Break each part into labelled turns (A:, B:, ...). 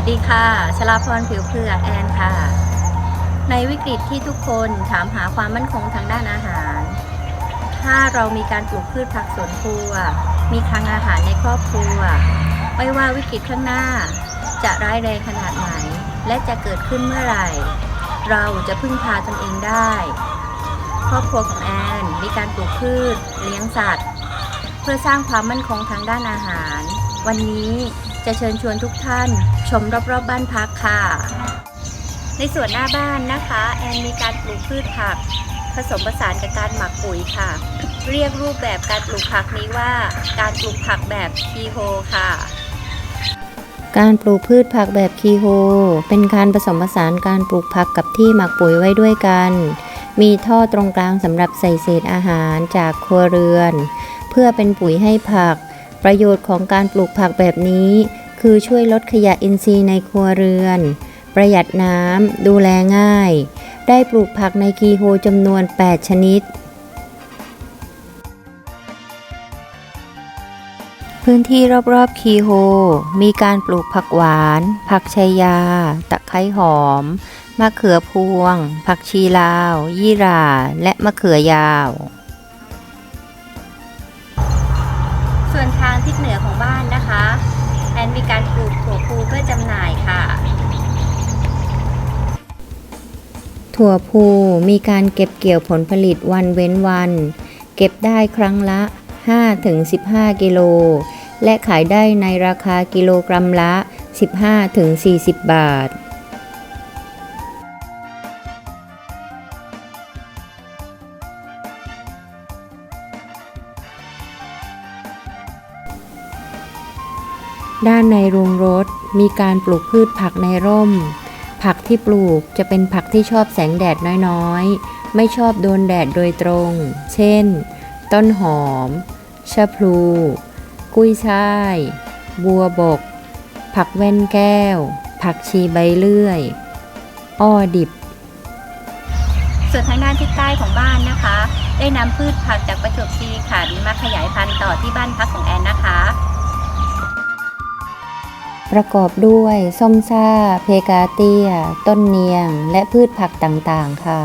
A: สดีค่ะชลาพรผิวเผือกแอนค่ะ ในวิกฤตที่ทุกคนถามหาความมั่นคงทางด้านอาหาร ถ้าเรามีการปลูกพืชผักสวนครัว มีคลังอาหารในครอบครัว ไม่ว่าวิกฤตข้างหน้า จะร้ายแรงขนาดไหน และจะเกิดขึ้นเมื่อไหร่ เราจะพึ่งพาตนเองได้ ครอบครัวของแอนมีการปลูกพืช เลี้ยงสัตว์ เพื่อสร้างความมั่นคงทางด้านอาหาร วันนี้จะเชิญชวนทุกท่าน ชมรอบๆบบ้านพักค่ะ ในส่วนหน้าบ้านนะคะ แอนมีการปลูกพืชผัก ผสมผสานกับการหมักปุ๋ยค่ะ เรียกรูปแบบการปลูกผักนี้ว่าการปลูกผักแบบคีโฮค่ะ
B: การปลูกพืชผักแบบคีโฮ เป็นการผสมผสานการปลูกผักกับที่หมักปุ๋ยไว้ด้วยกัน มีท่อตรงกลางสำหรับใส่เศษอาหารจากครัวเรือน เพื่อเป็นปุ๋ยให้ผัก ประโยชน์ของการปลูกผักแบบนี้ คือช่วยลดขยะอินทรีย์ในครัวเรือน ประหยัดน้ำ ดูแลง่าย ได้ปลูกผักในคีโฮจำนวน 8 ชนิด พื้นที่รอบๆคีโฮ มีการปลูกผักหวาน ผักชายา ตะไคร้หอม มะเขือพวง ผักชีลาว ยี่หร่า และมะเขือยาว
A: นมีการปลูกถั่วพูเพื่อจำหน่ายค่ะ
B: ถั่วพูมีการเก็บเกี่ยวผลผลิตวันเว้นวัน เก็บได้ครั้งละ 5-15 กิโล และขายได้ในราคากิโลกรัมละ 15-40 บาท ด้านในโรงรถมีการปลูกพืชผักในร่ม ผักที่ปลูกจะเป็นผักที่ชอบแสงแดดน้อยๆ ไม่ชอบโดนแดดโดยตรง เช่น ต้นหอม ชะพลู กุ้ยช่าย บัวบก ผักแว่นแก้ว ผักชีใบเลื่อย อ้อดิบ
A: ส่วนทางด้านทิศใต้ของบ้านนะคะ ได้นำพืชผักจากประจวบคีรีขันธ์มาขยายพันธุ์ต่อที่บ้านพักของแอนนะคะ
B: ประกอบด้วยส้มซ่า เพกาเตีย ต้นเนียง และพืชผักต่างๆ ค่ะ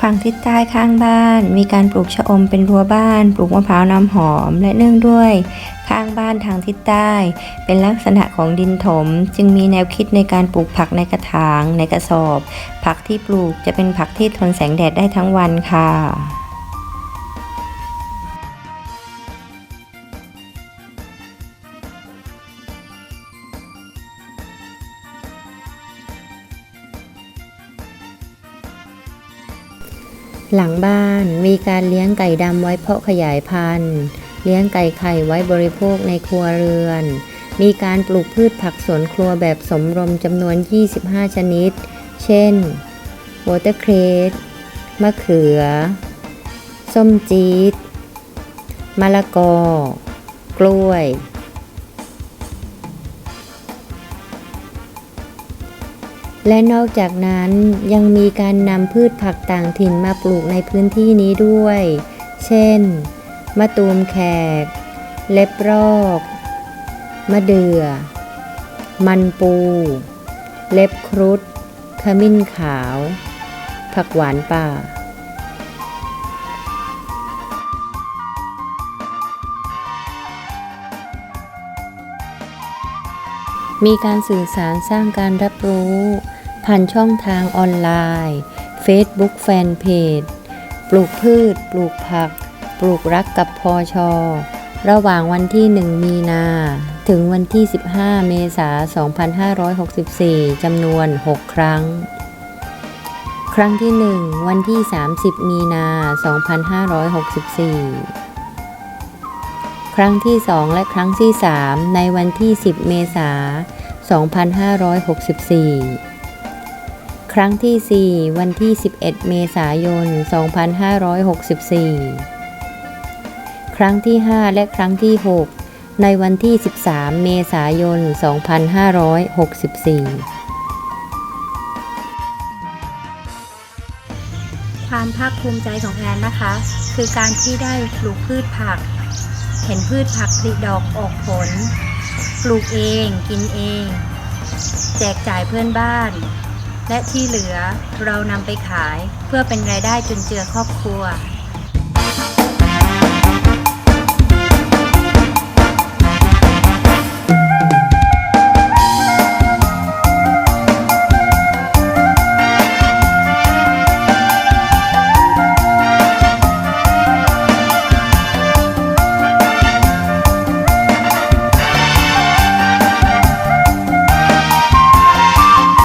B: ฝั่งทิศใต้ข้างบ้าน มีการปลูกชะอมเป็นรั้วบ้าน ปลูกมะพร้าวน้ำหอม และเนื่องด้วย ข้างบ้านทางทิศใต้ เป็นลักษณะของดินถม จึงมีแนวคิดในการปลูกผักในกระถาง ในกระสอบ ผักที่ปลูกจะเป็นผักที่ทนแสงแดดได้ทั้งวันค่ะ หลังบ้านมีการเลี้ยงไก่ดำไว้เพาะขยายพันธุ์ เลี้ยงไก่ไข่ไว้บริโภคในครัวเรือน มีการปลูกพืชผักสวนครัวแบบสมรมจำนวน 25 ชนิด เช่นวอเตอร์เครสมะเขือ ส้มจี๊ดมะละกอ กล้วย และนอกจากนั้นยังมีการนำพืชผักต่างถิ่นมาปลูกในพื้นที่นี้ด้วย เช่น มะตูมแขก เล็บรอก มะเดื่อ มันปู เล็บครุฑ ขมิ้นขาว ผักหวานป่ามีการสื่อสารสร้างการรับรู้ ผ่านช่องทางออนไลน์ Facebook Fanpage ปลูกพืช ปลูกผัก ปลูกรักกับพอชอระหว่างวันที่ 1 มีนา ถึงวันที่ 15 เมษายน 2564 จำนวน 6 ครั้ง ครั้งที่ 1 วันที่ 30 มีนา 2564 ครั้งที่ 2 และครั้งที่ 3 ในวันที่ 10 เมษายน 2564 รั้งที่ 4 วันที่ 11 เมษายน 2564 ครั้งที่ 5 และครั้งที่ 6 ในวันที่ 13 เมษายน 2564
A: ความภาคภูมิใจของแอนนะคะ คือการที่ได้ปลูกพืชผัก เห็นพืชผักผลิดอกออกผล ปลูกเอง กินเอง แจกจ่ายเพื่อนบ้าน และที่เหลือเรานำไปขายเพื่อเป็นรายได้จุนเจือครอบครัว